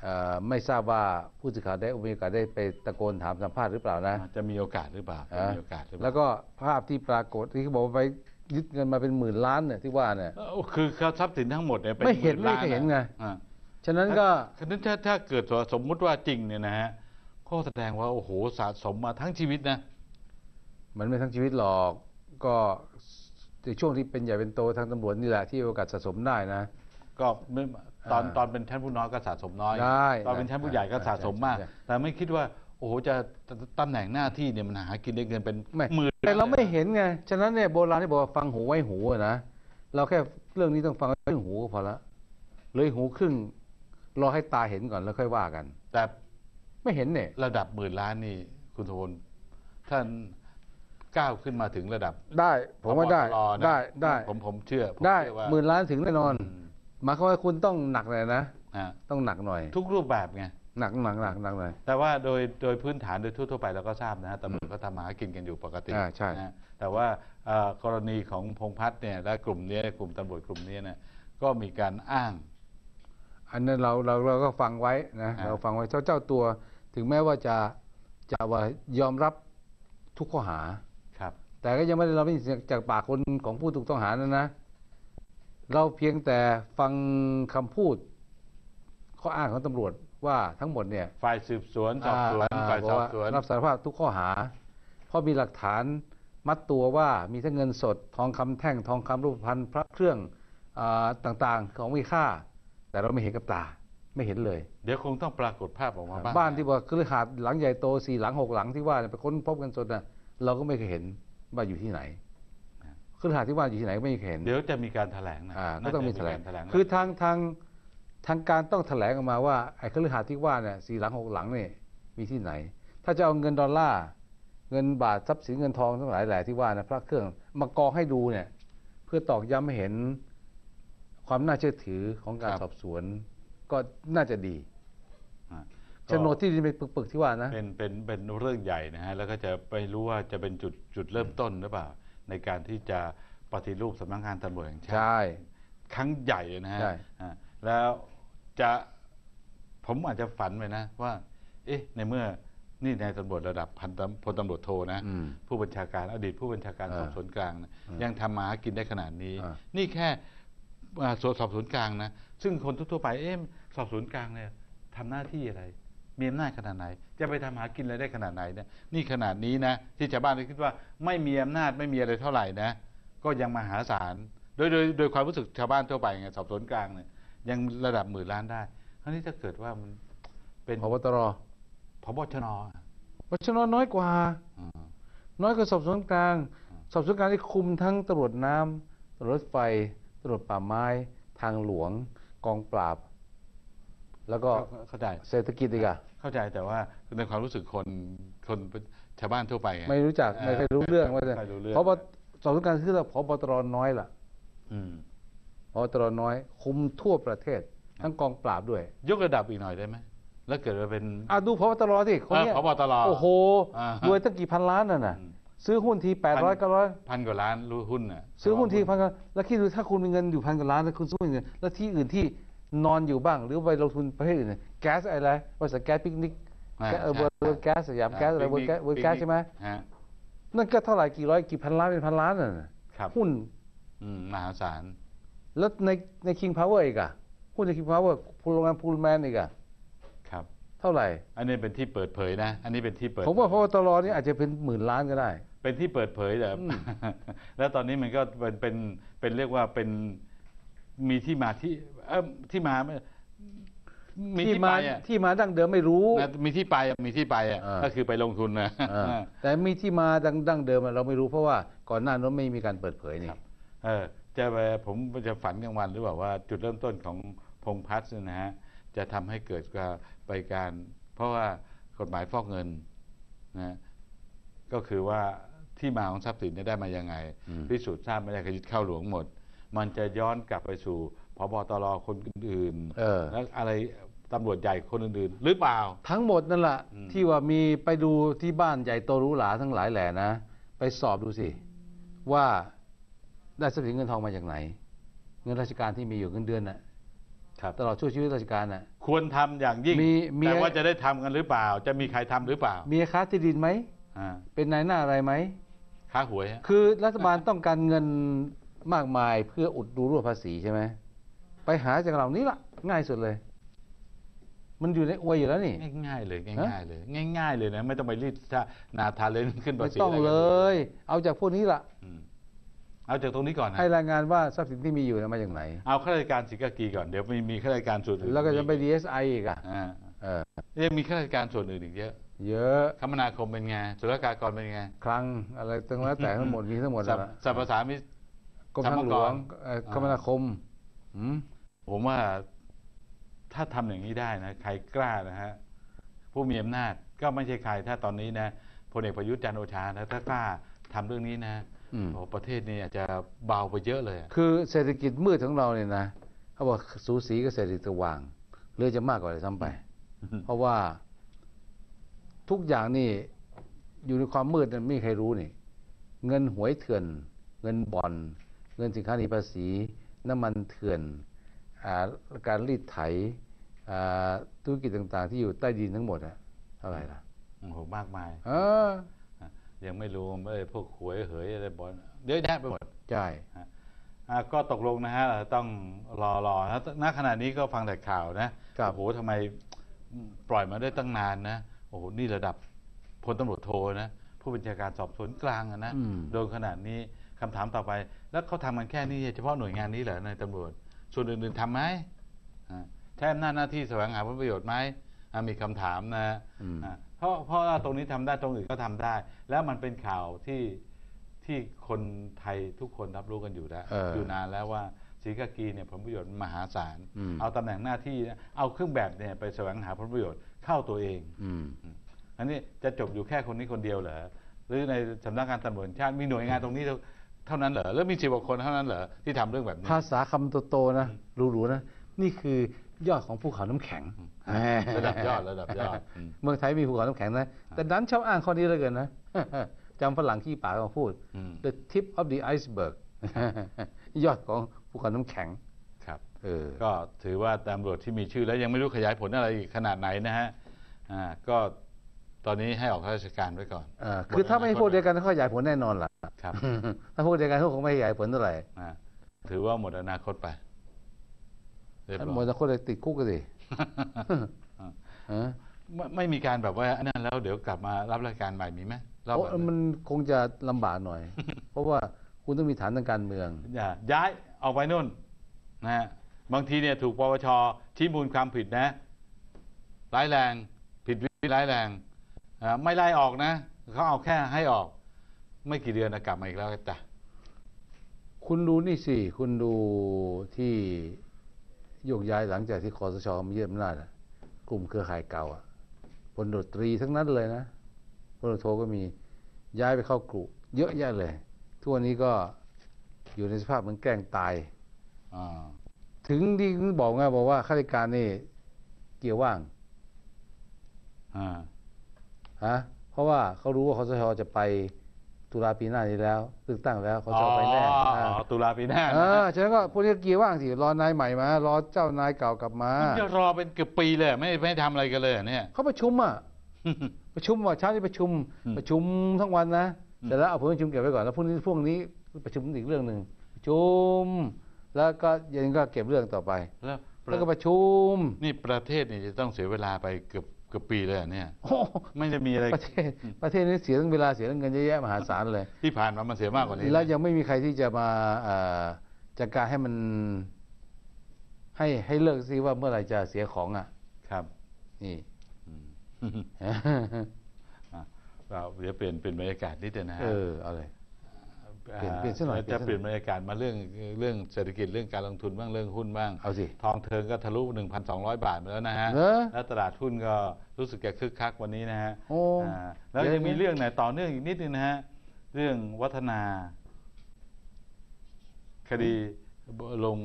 [SPEAKER 2] เอ่อไม่ทราบว่าผู้สื่อข่าวได้มีโอกาสได้ไปตะโกนถามสัมภาษณ์หรือเปล่านะ
[SPEAKER 3] จะมีโอกาสหรือเปล่าจะ
[SPEAKER 2] อะ
[SPEAKER 3] มีโอกาสหรือเป
[SPEAKER 2] แล้
[SPEAKER 3] ล่าว
[SPEAKER 2] ก็ภาพที่ปรากฏที่เขาบอกว่าไป ยึดเงินมาเป็นหมื่นล้านเนี่ยที่ว่าเนี่ย
[SPEAKER 3] เอ้าคือเขาทรัพย์สินทั้งหมดเนี่ยเป็น
[SPEAKER 2] ไม่เห็น
[SPEAKER 3] มื่ล้า
[SPEAKER 2] ไม่เคยเห็นไง
[SPEAKER 3] อ่า
[SPEAKER 2] ฉะนั้นก็
[SPEAKER 3] ฉะนั้นถ้าถ้าเกิดสมมุติว่าจริงเนี่ยนะฮะก็แสดงว่าโอ้โหสะสมมาทั้งชีวิตนะ
[SPEAKER 2] มันไม่ทั้งชีวิตหรอก ก็ในช่วงที่เป็นใหญ่เป็นโตทางตำรวจนี่แหละที่โอกาสสะสมได้นะ
[SPEAKER 3] ก็ไม่ตอน
[SPEAKER 2] อ่า
[SPEAKER 3] ตอนเป็นชั้นผู้น้อยก็สะสมน้อย
[SPEAKER 2] ได้
[SPEAKER 3] ตอนเป็นชั้นผู้ใหญ่ก็สะสมมาก
[SPEAKER 2] ใช่ใช่
[SPEAKER 3] แต่ไม่คิดว่า โอ้โหจะตำแหน่งหน้าที่เนี่ยมันหากินได้เงินเป็น
[SPEAKER 2] ไม่
[SPEAKER 3] หมื่น
[SPEAKER 2] แต่เราไม่เห็นไงฉะนั้นเนี่ยโบราณที่บอกว่าฟังหูไว้หูอะนะเราแค่เรื่องนี้ต้องฟังไว้หูก็พอละเลยหูครึ่งรอให้ตาเห็นก่อนแล้วค่อยว่ากัน
[SPEAKER 3] แต่
[SPEAKER 2] ไม่เห็นเนี่ย
[SPEAKER 3] ระดับหมื่นล้านนี่คุณโทนท่านก้าวขึ้นมาถึงระดับ
[SPEAKER 2] ได้ผมว่าได้
[SPEAKER 3] พบตรนะ
[SPEAKER 2] ได้ได้
[SPEAKER 3] ผมผมเชื่อผม
[SPEAKER 2] ได้
[SPEAKER 3] เชื่อว่า
[SPEAKER 2] หมื่นล้านถึงแน่นอน
[SPEAKER 3] อืม
[SPEAKER 2] หมายความว่าคุณต้องหนักหน่อยนะ
[SPEAKER 3] อ่า
[SPEAKER 2] ต้องหนักหน่อย
[SPEAKER 3] ทุกรูปแบบไง
[SPEAKER 2] หนักหนักหนักหนักหน่อย
[SPEAKER 3] แต่ว่าโดยโดยพื้นฐานโดยทั่วๆไปเราก็ทราบนะฮะตำรวจก็ทำมาหากินกันอยู่ปกติ
[SPEAKER 2] อ่าใช่
[SPEAKER 3] นะฮะแต่ว่าเอ่อกรณีของพงษ์พัฒน์เนี่ยและกลุ่มเนี้ยกลุ่มตำรวจกลุ่มเนี้ยเนี่ยก็มีการอ้าง
[SPEAKER 2] อันนั้นเราเราเราก็ฟังไว้นะ
[SPEAKER 3] อ่า
[SPEAKER 2] เราฟังไว้เจ้าเจ้าตัว ถึงแม้ว่าจะจะว่ายอมรับทุกข้อหา
[SPEAKER 3] ครับ
[SPEAKER 2] แต่ก็ยังไม่ได้เราไม่ได้ยินจากปากคนของผู้ถูกต้องหานะนะ เราเพียงแต่ฟังคำพูด ข้ออ้างของตำรวจ ว่าทั้งหมดเนี่ย
[SPEAKER 3] ฝ่ายสืบสวนสอบสวนาฝ่าย
[SPEAKER 2] บก
[SPEAKER 3] สอบ
[SPEAKER 2] ว่า
[SPEAKER 3] สวน
[SPEAKER 2] รับสารภาพทุกข้อหา เพราะมีหลักฐานมัดตัวว่ามีทั้งเงินสด ทองคำแท่งทองคำรูปพรรณพระเครื่องอาต่างๆ ของมีค่า แต่เราไม่เห็นกับตาไม่เห็นเลย
[SPEAKER 3] เดี๋ยวคงต้องปรากฏภาพออกมาบ้าง
[SPEAKER 2] บ้านที่ว่าคือหาดหลังใหญ่โตสี่หลังหกหลังที่ว่าเนี่ยไปค้นพบเงินสดน่ะเราก็ไม่เคยเห็นว่าอยู่ที่ไหนคือหาดที่ว่าอยู่ที่ไหนก็ไม่เคยเห็น
[SPEAKER 3] เดี๋ยวจะมีการแถลงนะ
[SPEAKER 2] อ่าก็
[SPEAKER 3] น่า
[SPEAKER 2] ต้องมี
[SPEAKER 3] จะ
[SPEAKER 2] แถลง
[SPEAKER 3] การแถลง
[SPEAKER 2] คือทางทาง ทางการต้องแถลงออกมาว่าไอ้คฤหาสน์ที่ว่าเนี่ยสี่หลังหกหลังเนี่ยมีที่ไหน ถ้าจะเอาเงินดอลลาร์เงินบาททรัพย์สินเงินทองทั้งหลายแหล่ที่ว่านะพระเครื่องมากองให้ดูเนี่ยเพื่อตอกย้ำให้เห็นความน่าเชื่อถือของการสอบสวนก็น่าจะดี
[SPEAKER 3] อ่า
[SPEAKER 2] โฉนดที่ดินเป็นปึกๆที่ว่านะ
[SPEAKER 3] เป็นเป็นเป็นเรื่องใหญ่นะฮะแล้วก็จะไปรู้ว่าจะเป็นจุดจุดเริ่มต้นหรือเปล่า ในการที่จะปฏิรูปสำนักงานตำรวจแห่งชาติ
[SPEAKER 2] ใช่
[SPEAKER 3] ครั้งใหญ่เลยนะฮะ
[SPEAKER 2] ใช่
[SPEAKER 3] อ่า แล้วจะผมอาจจะฝันไปนะ ว่า เอ๊ะ ในเมื่อนี่นายตำรวจระดับพันตำพลตำรวจโทนะ
[SPEAKER 2] อืม
[SPEAKER 3] ผู้บัญชาการอดีตผู้บัญชาการ
[SPEAKER 2] อ่า
[SPEAKER 3] สอบสวนกลางนะ
[SPEAKER 2] อืม
[SPEAKER 3] ยังทำมาหากินได้ขนาดนี้
[SPEAKER 2] อ่า
[SPEAKER 3] นี่แค่อ่าสวนสอบสวนกลางนะ ซึ่งคนทั่วๆไปเอ๊ะสอบสวนกลางเนี่ยทำหน้าที่อะไรมีอำนาจขนาดไหน จะไปทำหากินอะไรได้ขนาดไหนเนี่ยนี่ขนาดนี้นะ ที่ชาวบ้านคิดว่าไม่มีอำนาจไม่มีอะไรเท่าไหร่นะ ก็ยังมหาศาลโดยโดยโดยความรู้สึกชาวบ้านทั่วไปไงสอบสวนกลางเนี่ย ยังระดับหมื่นล้านได้คราวนี้ถ้าเกิดว่ามันเป็น
[SPEAKER 2] พบตร
[SPEAKER 3] พบชนอะ
[SPEAKER 2] วัชนน้อยกว่า
[SPEAKER 3] อืม
[SPEAKER 2] น้อยกว่าสอบสวนกลาง
[SPEAKER 3] อืม
[SPEAKER 2] สอบสวนกลางที่คุมทั้งตำรวจน้ำตำรวจรถไฟตำรวจป่าไม้ ทางหลวง กองปราบ แล้วก็
[SPEAKER 3] เข้าใจ
[SPEAKER 2] เศรษฐกิจอีกอะ
[SPEAKER 3] เข้าใจแต่ว่าในความรู้สึกคนคนชาวบ้านทั่วไปง
[SPEAKER 2] ไม่รู้จัก
[SPEAKER 3] เออ
[SPEAKER 2] ไม่เคยรู้เรื่องว่าจะ
[SPEAKER 3] ไม่รู้เรื่อง
[SPEAKER 2] เพราะว่าสอบสวนกลางคือพบตรน้อยล่ะ
[SPEAKER 3] อืม
[SPEAKER 2] พบตรน้อย คุมทั่วประเทศ ทั้งกองปราบด้วย
[SPEAKER 3] ยกระดับอีกหน่อยได้ไหมแล้วเกิดว่าเป็น
[SPEAKER 2] อะดูพบตรสิคนเนี้ย
[SPEAKER 3] เออพบตร
[SPEAKER 2] โอ้โห
[SPEAKER 3] อ่าฮะ
[SPEAKER 2] รวยตั้งกี่พันล้านน่ะนะ
[SPEAKER 3] อืม
[SPEAKER 2] ซื้อหุ้นทีแปดร้อยเก้าร้อย
[SPEAKER 3] พันกว่าล้านรู้หุ้นน่ะ
[SPEAKER 2] ซื้อหุ้นทีพันกว่าแล้วคิดดูถ้าคุณมีเงินอยู่พันกว่าล้านแล้วคุณซื้อหุ้นเงินแล้วที่อื่นที่นอนอยู่บ้าง หรือไปลงทุนประเภทอื่นเนี่ยแก๊สอะไรบริษัทแก๊สปิกนิก
[SPEAKER 3] อ่า
[SPEAKER 2] แก๊สเออ
[SPEAKER 3] ใช่
[SPEAKER 2] เวิร์ดแก๊สสยามแก๊สอะไรเวิร์ดแก๊สเวิร์ดแก๊สใช่ไหม
[SPEAKER 3] ฮะ
[SPEAKER 2] นั่นก็เท่าไหร่กี่ร้อยกี่พันล้านเป็นพันล้านน่ะ
[SPEAKER 3] ครับ
[SPEAKER 2] หุ้น
[SPEAKER 3] อืมมหาศาล
[SPEAKER 2] แล้วในในคิงพาวเวอร์อีกอะหุ้นในคิงพาวเวอร์โรงงานพูลแมนอีกอะ
[SPEAKER 3] ครับ
[SPEAKER 2] เท่าไหร่
[SPEAKER 3] อันนี้เป็นที่เปิดเผยนะ อันนี้เป็นที่เปิด
[SPEAKER 2] ผมว่าพ
[SPEAKER 3] เผย
[SPEAKER 2] บตรนี่อาจจะเป็นหมื่นล้านก็ได้
[SPEAKER 3] เป็นที่เปิดเผยแต่
[SPEAKER 2] อืม
[SPEAKER 3] แล้วตอนนี้มันก็เป็นเป็นเป็นเรียกว่าเป็นมีที่มาที่เออที่มาไม่มีที่
[SPEAKER 2] มา
[SPEAKER 3] ไปอะ
[SPEAKER 2] ที่มาดั้งเดิมไม่รู้
[SPEAKER 3] นะมีที่ไปอะมีที่ไปอะ
[SPEAKER 2] อ่า
[SPEAKER 3] ก็คือไปลงทุนนะ
[SPEAKER 2] อ่าแต่มีที่มาดั้งดั้งเดิมอะเราไม่รู้เพราะว่าก่อนหน้านั้นไม่มีการเปิดเผยนี่
[SPEAKER 3] เออ จะไปผมจะฝันกลางวันหรือเปล่าว่าจุดเริ่มต้นของพงษ์พัฒน์เนี่ยนะฮะจะทำให้เกิดการไปการ เพราะว่ากฎหมายฟอกเงินนะก็คือว่าที่มาของทรัพย์สินเนี่ยได้มายังไง
[SPEAKER 2] อืม
[SPEAKER 3] พิสูจน์ทราบไม่ได้คยึดเข้าหลวงหมด มันจะย้อนกลับไปสู่พบตรคนอื่น
[SPEAKER 2] เออ
[SPEAKER 3] แล้วอะไรตำรวจใหญ่คนอื่นๆ หรือเปล่า
[SPEAKER 2] ทั้งหมดนั่นแหละ
[SPEAKER 3] อืม
[SPEAKER 2] ที่ว่ามีไปดูที่บ้านใหญ่โตหรูหราทั้งหลายแหล่นะ ไปสอบดูสิ ว่า ได้ทรัพย์สินเงินทองมาจากไหน เงินราชการที่มีอยู่เงินเดือนน่ะ
[SPEAKER 3] ครับ
[SPEAKER 2] ตลอดช่วงชีวิตราชการน่ะ
[SPEAKER 3] ควรทำอย่างยิ่ง
[SPEAKER 2] มีมี
[SPEAKER 3] แต่ว่าจะได้ทำกันหรือเปล่า จะมีใครทำหรือเปล่า
[SPEAKER 2] มีค้าที่ดินไหม
[SPEAKER 3] อ่า
[SPEAKER 2] เป็นนายหน้าอะไรไหม
[SPEAKER 3] ค้าหวยฮะ
[SPEAKER 2] คือรัฐบาลต้องการเงินมากมายเพื่ออุดรูรั่วภาษีใช่ไหมไปหาจากเหล่านี้ล่ะ ง่ายสุดเลย มันอยู่ในอวยอยู่แล้วนี่
[SPEAKER 3] ง่ายๆเลยง่ายๆเลย ง่าย ๆ เลยนะ ไม่ต้องไปรีดถ้านาทาเลนขึ้นภา
[SPEAKER 2] ไม่
[SPEAKER 3] ษี
[SPEAKER 2] ต้องะ
[SPEAKER 3] รกัน
[SPEAKER 2] เลย เอาจากพวกนี้ล่ะ
[SPEAKER 3] อืม เอาจากตรงนี้ก่อนนะ
[SPEAKER 2] ให้รายงานว่าทรัพย์สินที่มีอยู่นะมาจากไหน
[SPEAKER 3] เอาข้าราชการสิงคโปร์ก่อนเดี๋ยวมีมีข้าราชการส่วนอื่น
[SPEAKER 2] แล้วก็จะไป DSI อีกอะ
[SPEAKER 3] อ่า
[SPEAKER 2] เออ
[SPEAKER 3] ยังมีข้าราชการส่วนอื่นอีกเยอะ
[SPEAKER 2] เยอะ
[SPEAKER 3] คมนาคมเป็นไงศุลกากรเป็นไง
[SPEAKER 2] คลังอะไรตั้งแล้วแต่ทั้งหมดมีทั้งหมด
[SPEAKER 3] สั
[SPEAKER 2] นั่
[SPEAKER 3] พ
[SPEAKER 2] นแหละ
[SPEAKER 3] สัพพสามิต
[SPEAKER 2] กรมทางหลวงเอ่อคมนาคมอืม
[SPEAKER 3] ผมว่าถ้าทำอย่างนี้ได้นะใครกล้านะฮะผู้มีอำนาจก็ไม่ใช่ใครถ้าตอนนี้นะพลเอกประยุทธ์จันทร์โอชานะถ้ากล้าทำเรื่องนี้นะ
[SPEAKER 2] อืม
[SPEAKER 3] โอ้ประเทศนี้อาจจะเบาไปเยอะเลยอะ
[SPEAKER 2] คือเศรษฐกิจมืดของเราเนี่ยนะเขาบอกสูสีกับเศรษฐกิจสว่างหรือจะมากกว่าเลยซ้ำไป เพราะว่าทุกอย่างนี่อยู่ในความมืดนั้นไม่มีใครรู้นี่ เงินหวยเถื่อน เงินบ่อน เงินสินค้าหนีภาษี น้ำมันเถื่อนอาการรีดไถอ่าธุรกิจต่าง ๆ ที่อยู่ใต้ดินทั้งหมดอะเท่าไหร่ล่ะ
[SPEAKER 3] โอ้โหมากมาย
[SPEAKER 2] เออ
[SPEAKER 3] ยังไม่รู้ไม่พวกหวยเหยอะไรบอลเยอะแยะไปหมด
[SPEAKER 2] ใช่
[SPEAKER 3] อะก็ตกลงนะฮะเราต้องรอรอนะณขณะนี้ก็ฟังแต่ข่าวนะครับโอ้โหทำไมปล่อยมาได้ตั้งนานนะโอ้โหนี่ระดับพลตำรวจโทนะผู้บัญชาการสอบสวนกลางอะนะ
[SPEAKER 2] อืม
[SPEAKER 3] โดนขนาดนี้คำถามต่อไป แล้วเขาทำกันแค่นี้เฉพาะหน่วยงานนี้เหรอในายตำรวจ ส่วนอื่นๆทำไหมอะใช้อำนาจหน้าที่แสวงหาผลประโยชน์ไหมอะ มีคำถามนะ
[SPEAKER 2] อืม
[SPEAKER 3] อะเพราะเพราะว่าตรงนี้ทำได้ตรงอื่นก็ทำได้ แล้วมันเป็นข่าวที่ที่คนไทยทุกคนรับรู้กันอยู่แล้ว
[SPEAKER 2] เออ
[SPEAKER 3] อยู่นานแล้วว่าศรีกากีเนี่ยผลประโยชน์มหาศาล
[SPEAKER 2] อืม
[SPEAKER 3] เอาตำแหน่งหน้าที่นะเอาเครื่องแบบเนี่ยไปแสวงหาผลประโยชน์เข้าตัวเอง
[SPEAKER 2] อืม
[SPEAKER 3] อันนี้จะจบอยู่แค่คนนี้คนเดียวเหรอหรือในสำนักงานตำรวจแห่งชาติมีหน่วยงานตรงนี้เท่าเท่านั้นเหรอแล้วมีสิบกว่าคนเท่านั้นเหรอที่ทำเรื่องแบบนี้
[SPEAKER 2] ภาษาคำโตๆนะหรูๆนะนี่คือ ยอดของภูเขาน้ำแข็ง
[SPEAKER 3] ระดับยอดระดับยอดอืม
[SPEAKER 2] เมืองไทยมีภูเขาน้ำแข็งนะ แต่ดันชอบอ้างข้อนี้เหลยเกินนะจำฝรั่งขี้ปากมาพูด
[SPEAKER 3] อืม
[SPEAKER 2] the tip of the iceberg ยอดของภูเขาน้ำแข็ง
[SPEAKER 3] ครับ
[SPEAKER 2] เออ
[SPEAKER 3] ก็ถือว่าตำรวจที่มีชื่อแล้วยังไม่รู้ขยายผลอะไรอีกขนาดไหนนะฮะอ่าก็ตอนนี้ให้ออกราชการไว้ก่อน
[SPEAKER 2] เออคือถ้าไม่พูดเดียวกันเขาขยายผลแน่นอนล่ะ
[SPEAKER 3] ครับ
[SPEAKER 2] ถ้าพูดเดียวกันเขาคงไม่ขยายผลเท่าไหร่
[SPEAKER 3] อ่าถือว่าหมดอนาคตไปเรียบร้อย
[SPEAKER 2] หมดแต่คนเลยติดคุกกันสิเออ
[SPEAKER 3] ไม่ไม่มีการแบบว่าอันนั้นแล้วเดี๋ยวกลับมารับราชการใหม่มีไหมรอบ
[SPEAKER 2] โอ้
[SPEAKER 3] แบบนั้น
[SPEAKER 2] มันคงจะลำบากหน่อย เพราะว่าคุณต้องมีฐานทางการเมือง
[SPEAKER 3] อย่าย้ายออกไปนู่นนะฮะบางทีเนี่ยถูกปปชชี้มูลความผิดนะ ร้ายแรง ผิดวินัยร้ายแรงอ่าไม่ไล่ออกนะเขาเอาแค่ให้ออก ไม่กี่เดือนนะกลับมาอีกแล้วจ้ะ
[SPEAKER 2] คุณดูนี่สิ คุณดูที่ โยกย้ายหลังจากที่คอสชมายึดอำนาจอะกลุ่มเครือข่ายเก่าอะพลตำรวจตรีทั้งนั้นเลยนะพลตำรวจโทก็มีย้ายไปเข้ากลุ่มเยอะแยะเลยทุกวันนี้ก็อยู่ในสภาพเหมือนแกล้งตาย
[SPEAKER 3] อ่า
[SPEAKER 2] ถึงที่บอกไงบอกว่าข้าราชการนี่เกียร์ว่าง
[SPEAKER 3] อ่า
[SPEAKER 2] ฮะเพราะว่าเขารู้ว่าคอสชจะไป ตุลาปีหน้านี้แล้วเลือกตั้งแล้วเขาจะเอาไปแน่
[SPEAKER 3] อ๋อ
[SPEAKER 2] อ่า
[SPEAKER 3] อ๋อตุลาปีหน้า
[SPEAKER 2] เอ
[SPEAKER 3] นะ
[SPEAKER 2] อฉะนั้นก็พวกนี้ก็เกียร์ว่างสิรอนายใหม่มารอเจ้านายเก่ากลับมา
[SPEAKER 3] จะรอเป็นเกือบปีเลยไม่ไม่ทำอะไรกันเลยเหรอเนี่ย
[SPEAKER 2] เขาประชุมอะประชุมว่าเช้านี้ประชุม
[SPEAKER 3] อืม
[SPEAKER 2] ประชุมทั้งวันนะ
[SPEAKER 3] อืม
[SPEAKER 2] แต่แล้วเอาผลประชุมเก็บไว้ก่อนแล้วพรุ่งนี้พรุ่งนี้ประชุมอีกเรื่องหนึ่งประชุม แล้วก็เย็นก็เก็บเรื่องต่อไป
[SPEAKER 3] แล้ว
[SPEAKER 2] แล้วก็ประชุม
[SPEAKER 3] นี่ประเทศนี่จะต้องเสียเวลาไปเกือบ เกือบปีเลยเหรอเนี่ย
[SPEAKER 2] โอ้โห
[SPEAKER 3] ไม่จะมีอะไร
[SPEAKER 2] ประเทศประเทศนี้เสียทั้งเวลาเสียทั้งเงินเยอะแยะมหาศาลเลย
[SPEAKER 3] ที่ผ่านมามันเสียมากกว่านี้
[SPEAKER 2] แล้วยังไม่มีใครที่จะมาเอ่อจัดการให้มัน ให้ให้เลิกซิว่าเมื่อไหร่จะเสียของอะ
[SPEAKER 3] ครับ
[SPEAKER 2] นี่
[SPEAKER 3] อืมอะเราเดี๋ยวเปลี่ยนเป็นบรรยากาศนิดเดียวนะฮะ
[SPEAKER 2] เออเอาเลย เปลี่ยนเปลี่ยนซะหน่อย
[SPEAKER 3] จะ
[SPEAKER 2] เปลี่ยนซะหน่อย
[SPEAKER 3] เปลี่ยนบรรยากาศมาเรื่องเรื่องเศรษฐกิจเรื่องการลงทุนบ้างเรื่องหุ้นบ้าง
[SPEAKER 2] เอาสิ
[SPEAKER 3] ทองเทิงก็ทะลุ 1,200 บาทมาแล้วนะฮะ
[SPEAKER 2] เหรอ
[SPEAKER 3] แล้วตลาดหุ้นก็รู้สึกจะคึกคักวันนี้นะฮะ
[SPEAKER 2] โอ้
[SPEAKER 3] อ่าแล้ว
[SPEAKER 2] เดี๋ยว
[SPEAKER 3] ยังมี
[SPEAKER 2] นะ
[SPEAKER 3] เรื่องไหนต่อเนื่องอีกนิดนึงนะฮะเรื่องวัฒนา คดีลง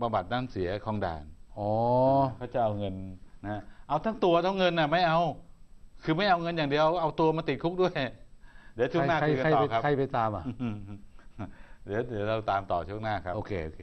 [SPEAKER 3] บำบัดด้านเสียคลองด่าน
[SPEAKER 2] อ๋อ
[SPEAKER 3] เขาจะเอาเงินนะฮะเอาทั้งตัวทั้งเงินน่ะไม่เอา คือไม่เอาเงินอย่างเดียวเอาตัวมาติดคุกด้วย เดี๋ยวช่วงหน้า
[SPEAKER 2] ใคร
[SPEAKER 3] คุยกัน
[SPEAKER 2] ใคร
[SPEAKER 3] ต่อ
[SPEAKER 2] ไป
[SPEAKER 3] ครับ
[SPEAKER 2] ใครไปตามอะ
[SPEAKER 3] เดี๋ยวเดี๋ยวเราตามต่อช่วงหน้าครับ
[SPEAKER 2] โอเค โอเค